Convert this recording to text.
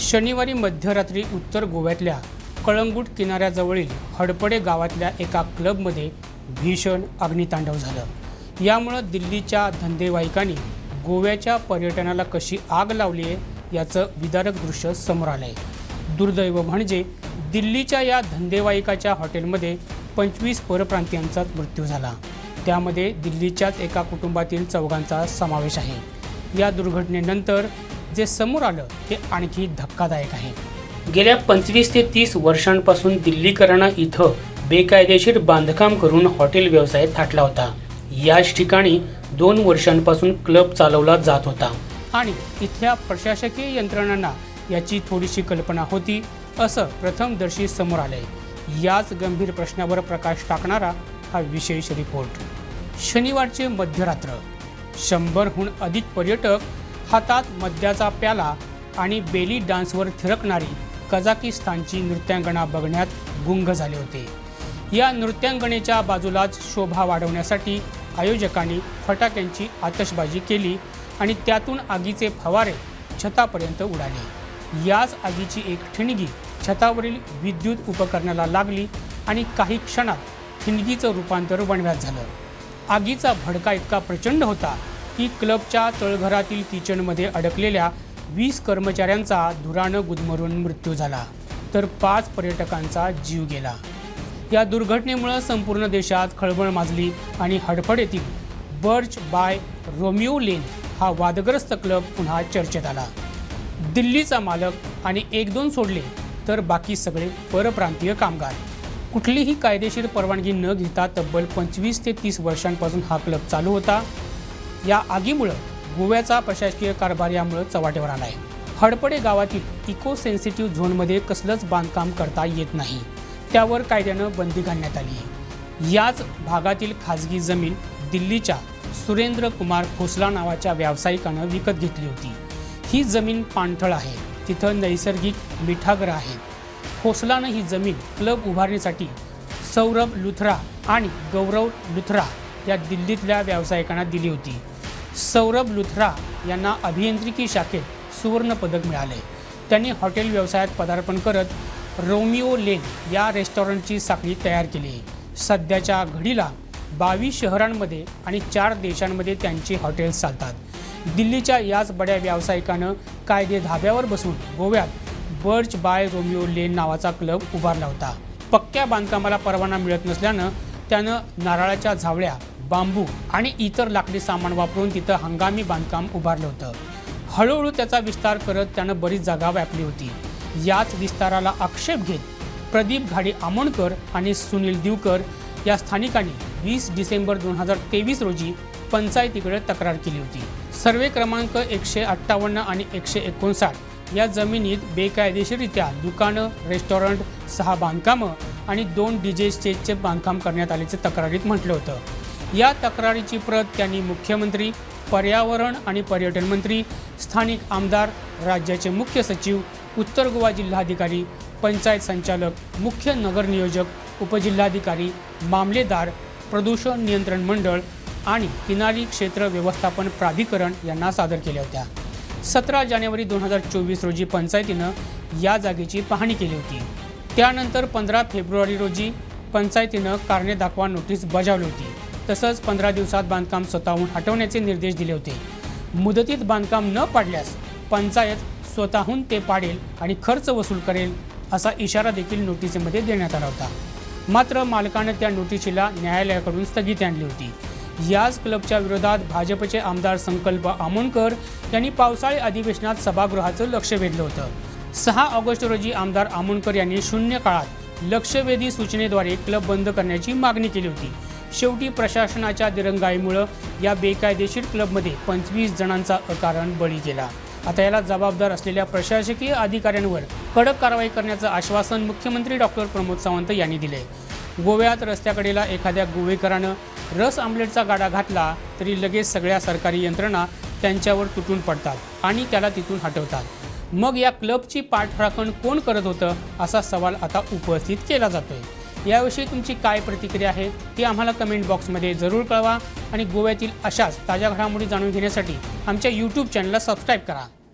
शनिवारी मध्यरात्री उत्तर गोव्यातल्या कळंगूट किनाऱ्याजवळील हडपडे गावातल्या एका क्लबमध्ये भीषण अग्नितांडव झालं. यामुळं दिल्लीच्या धंदेवाईकांनी गोव्याच्या पर्यटनाला कशी आग लावली आहे याचं विदारक दृश्य समोर आलं आहे दुर्दैव म्हणजे दिल्लीच्या या धंदेवाईकाच्या हॉटेलमध्ये पंचवीस परप्रांतीयांचाच मृत्यू झाला. त्यामध्ये दिल्लीच्याच एका कुटुंबातील चौघांचा समावेश आहे. या दुर्घटनेनंतर जे समोर आलं ते आणखी धक्कादायक आहे. गेल्या पंचवीस ते तीस वर्षांपासून दिल्लीकरांना इथं बेकायदेशीर बांधकाम करून हॉटेल व्यवसाय थाटला होता. याच ठिकाणी दोन वर्षांपासून क्लब चालवला जात होता. आणि इथल्या प्रशासकीय यंत्रणांना याची थोडीशी कल्पना होती असं प्रथमदर्शी समोर आलंय. याच गंभीर प्रश्नावर प्रकाश टाकणारा हा विशेष रिपोर्ट. शनिवारचे मध्यरात्र शंभरहून अधिक पर्यटक हातात मद्याचा प्याला आणि बेली डान्सवर थिरकणारी कझाकिस्तानची नृत्यांगना बघण्यात गुंग झाले होते. या नृत्यांगनेच्या बाजूलाच शोभा वाढवण्यासाठी आयोजकांनी फटाक्यांची आतषबाजी केली आणि त्यातून आगीचे फवारे छतापर्यंत उडाले. याच आगीची एक ठिणगी छतावरील विद्युत उपकरणाला लागली आणि काही क्षणात ठिणगीचं रूपांतर वणव्यात झालं. आगीचा भडका इतका प्रचंड होता की क्लबच्या तळघरातील किचनमध्ये अडकलेल्या वीस कर्मचाऱ्यांचा धुरानं गुदमरून मृत्यू झाला तर पाच पर्यटकांचा जीव गेला. या दुर्घटनेमुळं संपूर्ण देशात खळबळ माजली आणि हडफड येथील बर्च बाय रोमिओ लेन हा वादग्रस्त क्लब पुन्हा चर्चेत आला. दिल्लीचा मालक आणि एक दोन सोडले तर बाकी सगळे परप्रांतीय कामगार. कुठलीही कायदेशीर परवानगी न घेता तब्बल पंचवीस ते तीस वर्षांपासून हा क्लब चालू होता. या आगीमुळं गोव्याचा प्रशासकीय कारभार यामुळं चव्हाट्यावर आला आहे हडपडे गावातील इको सेन्सिटिव्ह झोनमध्ये कसलंच बांधकाम करता येत नाही. त्यावर कायद्यानं बंदी घालण्यात आली आहे. याच भागातील खाजगी जमीन दिल्लीच्या सुरेंद्र कुमार खोसला नावाच्या व्यावसायिकानं विकत घेतली होती. ही जमीन पाणथळ आहे. तिथं नैसर्गिक मिठागर आहे. खोसलानं ही जमीन क्लब उभारण्यासाठी सौरभ लुथरा आणि गौरव लुथरा या दिल्लीतल्या व्यावसायिकांना दिली होती. सौरभ लुथरा यांना अभियांत्रिकी शाखेत सुवर्णपदक मिळाले. त्यांनी हॉटेल व्यवसायात पदार्पण करत रोमिओ लेन या रेस्टॉरंटची साखळी तयार केली. सध्याच्या घडीला बावीस शहरांमध्ये आणि चार देशांमध्ये त्यांची हॉटेल्स चालतात. दिल्लीच्या याच बड्या व्यावसायिकानं कायदे धाब्यावर बसून गोव्यात बर्च बाय रोमिओ लेन नावाचा क्लब उभारला होता. पक्क्या बांधकामाला परवाना मिळत नसल्यानं त्यानं नारळाच्या झावळ्या बांबू आणि इतर लाकडी सामान वापरून तिथं हंगामी बांधकाम उभारलं होतं. हळूहळू त्याचा विस्तार करत त्यानं बरीच जागा व्यापली होती. याच विस्ताराला आक्षेप घेत प्रदीप घाडी आमोणकर आणि सुनील दिवकर या स्थानिकांनी वीस डिसेंबर दोन हजार तेवीस रोजी पंचायतीकडे तक्रार केली होती. सर्वे क्रमांक एकशे अठ्ठावन्न आणि एकशे एकोणसाठ या जमिनीत बेकायदेशीररित्या दुकानं रेस्टॉरंट सहा बांधकामं आणि दोन डी जे स्टेजचे बांधकाम करण्यात आल्याचे तक्रारीत म्हटलं होतं. या तक्रारीची प्रत त्यांनी मुख्यमंत्री पर्यावरण आणि पर्यटन मंत्री स्थानिक आमदार राज्याचे मुख्य सचिव उत्तर गोवा जिल्हाधिकारी पंचायत संचालक मुख्य नगर नियोजक उपजिल्हाधिकारी मामलेदार प्रदूषण नियंत्रण मंडळ आणि किनारी क्षेत्र व्यवस्थापन प्राधिकरण यांना सादर केल्या होत्या. सतरा जानेवारी दोन हजार चोवीस रोजी पंचायतीनं या जागेची पाहणी केली होती. त्यानंतर पंधरा फेब्रुवारी रोजी पंचायतीनं कारणे दाखवा नोटीस बजावली होती. तसंच पंधरा दिवसात बांधकाम स्वतःहून हटवण्याचे निर्देश दिले होते. मुदतीत बांधकाम न पाडल्यास पंचायत स्वतःहून ते पाडेल आणि खर्च वसूल करेल असा इशारा देखील नोटिसीमध्ये देण्यात आला होता. मात्र मालकानं त्या नोटिशीला न्यायालयाकडून स्थगिती आणली होती. याच क्लबच्या विरोधात भाजपचे आमदार संकल्प आमोणकर यांनी पावसाळी अधिवेशनात सभागृहाचं लक्ष वेधलं होतं. सहा ऑगस्ट रोजी आमदार आमोणकर यांनी शून्य काळात लक्षवेधी सूचनेद्वारे क्लब बंद करण्याची मागणी केली होती. शेवटी प्रशासनाच्या दिरंगाईमुळं या बेकायदेशीर क्लबमध्ये पंचवीस जणांचा अकारण बळी गेला. आता याला जबाबदार असलेल्या प्रशासकीय अधिकाऱ्यांवर कडक कारवाई करण्याचं आश्वासन मुख्यमंत्री डॉक्टर प्रमोद सावंत यांनी दिले गोव्यात रस्त्याकडेला एखाद्या गोवेकरानं रस आमलेटचा गाडा घातला तरी लगेच सगळ्या सरकारी यंत्रणा त्यांच्यावर तुटून पडतात आणि त्याला तिथून हटवतात. मग या क्लबची पाठराखण कोण करत होतं असा सवाल आता उपस्थित केला जातोय. याविषयी तुमची काय प्रतिक्रिया आहे ती आम्हाला कमेंट बॉक्समध्ये जरूर कळवा. आणि गोव्यातील अशाच ताज्या घडामोडी जाणून घेण्यासाठी आमच्या यूट्यूब चॅनलला सबस्क्राईब करा.